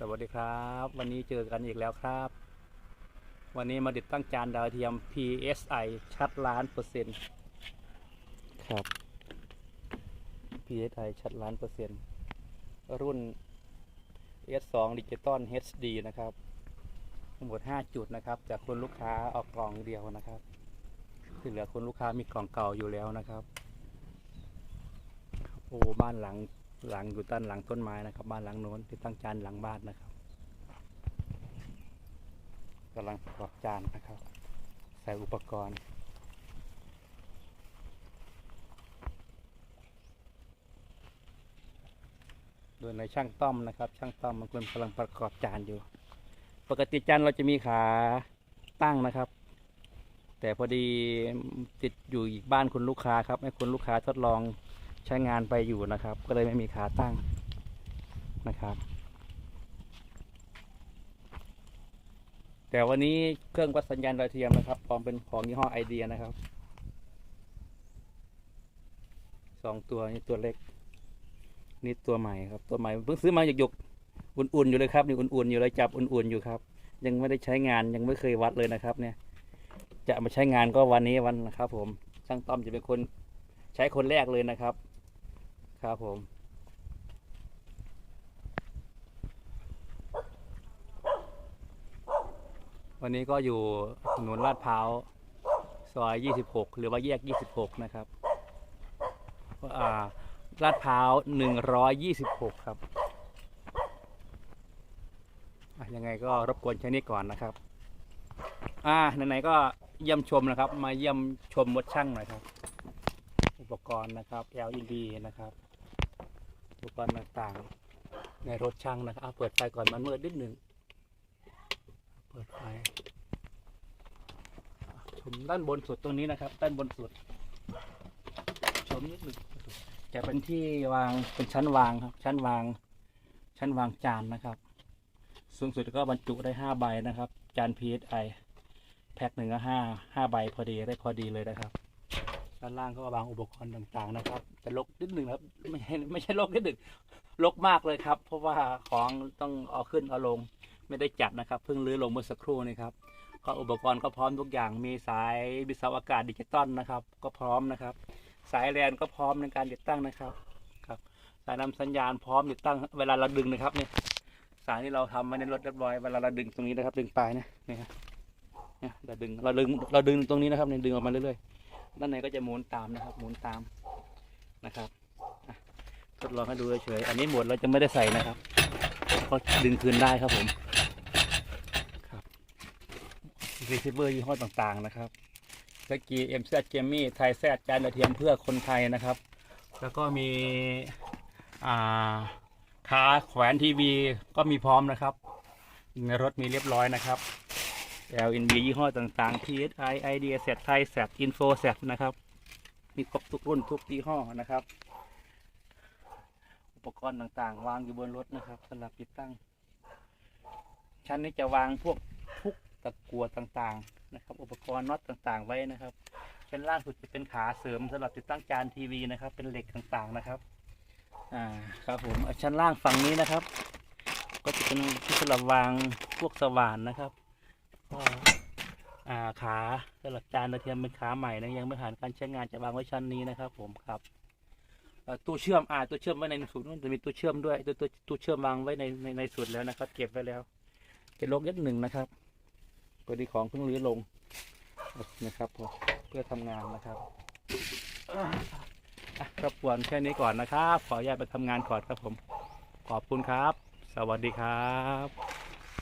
สวัสดีครับ วันนี้เจอกันอีกแล้วครับ วันนี้มาติดตั้งจานดาวเทียม PSI ชัดล้านเปอร์เซ็นต์ครับ PSI ชัดล้านเปอร์เซ็นต์รุ่น S2 Digital HD นะครับทั้งหมด 5 จุดนะครับ จากคนลูกค้าออกกล่องเดียวนะครับที่เหลือคนลูกค้ามีกล่องเก่าอยู่แล้วนะครับ โอ้บ้านหลัง หลังอยู่ต้านหลังต้นไม้นะครับ บ้านหลังโน้นที่ตั้งจานหลังบ้านนะครับกำลังประกอบจานนะครับ ใส่อุปกรณ์โดยในช่างต้อมนะครับ ช่างต้อมบางคนกำลังประกอบจานอยู่ ปกติจานเราจะมีขาตั้งนะครับ แต่พอดีติดอยู่อีกบ้านคุณลูกค้าครับให้คุณลูกค้าทดลอง ใช้งานไปอยู่นะครับ ก็เลยไม่มีขาตั้งนะครับ แต่วันนี้เครื่องวัดสัญญาณดาวเทียมนะครับปลอมเป็นของยี่ห้อไอเดียนะครับสองตัวนี่ตัวเล็ก นี่ตัวใหม่ครับ ตัวใหม่เพิ่งซื้อมาหยกๆอุ่นๆอยู่เลยครับนี่อุ่นๆอยู่เลยจับอุ่นๆอยู่ครับ ยังไม่ได้ใช้งานยังไม่เคยวัดเลยนะครับ เนี่ย จะมาใช้งานก็วันนี้วันนะครับ ผมช่างต้อมจะเป็นคนใช้คนแรกเลยนะครับ ครับผม วันนี้ก็อยู่ถนนลาดพร้าวซอย 26 หรือว่าแยก 26 นะครับอ่าลาดพร้าว 126 ครับยังไงก็รบกวนแค่นี้ก่อนนะครับ อ่าไหนๆก็เยี่ยมชมนะครับ มาเยี่ยมชมมดช่างหน่อยครับ อุปกรณ์นะครับ LED นะครับ อุปกรณ์ต่างๆ ในรถช่างนะครับเอาเปิดไฟก่อนมันมืดนิดหนึ่ง เปิดไฟชมด้านบนสุดตรงนี้นะครับ ด้านบนสุด ชมนิดหนึ่งจะเป็นที่วางเป็นชั้นวางครับ ชั้นวาง ชั้นวางจานนะครับ สูงสุดก็บรรจุได้ห้าใบนะครับ จาน PSI แพ็คหนึ่งก็ห้าห้าใบพอดีได้พอดีเลยนะครับ ด้านล่างก็วางอุปกรณ์ต่างๆนะครับ แต่ลกนิดหนึ่งครับ ไม่ใช่ไม่ใช่ลกนิดหนึ่งลกมากเลยครับ เพราะว่าของต้องเอาขึ้นเอาลงไม่ได้จัดนะครับ เพิ่งรื้อลงเมื่อสักครู่นี้ครับก็อุปกรณ์ก็พร้อมทุกอย่างมีสายวิศวอากาศดิจิตอลนะครับ ก็พร้อมนะครับ สายแลนก็พร้อมในการติดตั้งนะครับครับ สายนำสัญญาณพร้อมติดตั้งเวลาเราดึงนะครับเนี่ยสายที่เราทำไว้ในรถเรียบร้อยเวลาเราดึงตรงนี้นะครับ ดึงปลายนะเนี่ยครับเนี่ยเราดึงเราดึงเราดึงตรงนี้นะครับเนี่ยดึงออกมาเรื่อยๆ ด้านในก็จะหมุนตามนะครับหมุนตามนะครับทดลองให้ดูเฉยๆอันนี้หมดเราจะไม่ได้ใส่นะครับก็ดึงคืนได้ครับผมครับรีเซเวอร์ยี่ห้อต่างๆนะครับสกีเอ็มแซดเกมมี่ไทยแซดจานดาวเทียมเพื่อคนไทยนะครับ แล้วก็มีอ่าขาแขวนทีวีก็มีพร้อมนะครับ ในรถมีเรียบร้อยนะครับ LNB ยี่ห้อต่างๆ PSI Idea Set Thai Set Info Set นะครับ มีครบทุกรุ่นทุกยี่ห้อนะครับ อุปกรณ์ต่างๆ วางอยู่บนรถนะครับสำหรับติดตั้ง ชั้นนี้จะวางพวกทุกตะกัวต่างๆนะครับ อุปกรณ์น็อตต่างๆ ไว้นะครับชั้นล่างสุดจะเป็นขาเสริมสำหรับติดตั้งจานทีวีนะครับ เป็นเหล็กต่างๆนะครับ อ่าครับผมชั้นล่างฝั่งนี้นะครับ ก็จะเป็นที่สำหรับวางพวกสว่านนะครับ อ่าขาสำหรับจานดาวเทียมเป็นขาใหม่นะยังไม่ผ่านการใช้งานจะวางไว้ชั้นนี้นะครับ ผมครับตู้เชื่อมอ่าตัวเชื่อมไว้ในสูตรนู้นจะมีตัวเชื่อมด้วยตัวตัวตัวเชื่อมวางไว้ในในในสูตรแล้วนะครับ เก็บไว้แล้วจะลงยัดหนึ่งนะครับตัวดีของเพิ่งรื้อลงนะครับผมเพื่อทำงานนะครับอะรบกวนแค่นี้ก่อนนะครับ ขออนุญาตไปทำงานก่อนครับผม ขอบคุณครับ สวัสดีครับ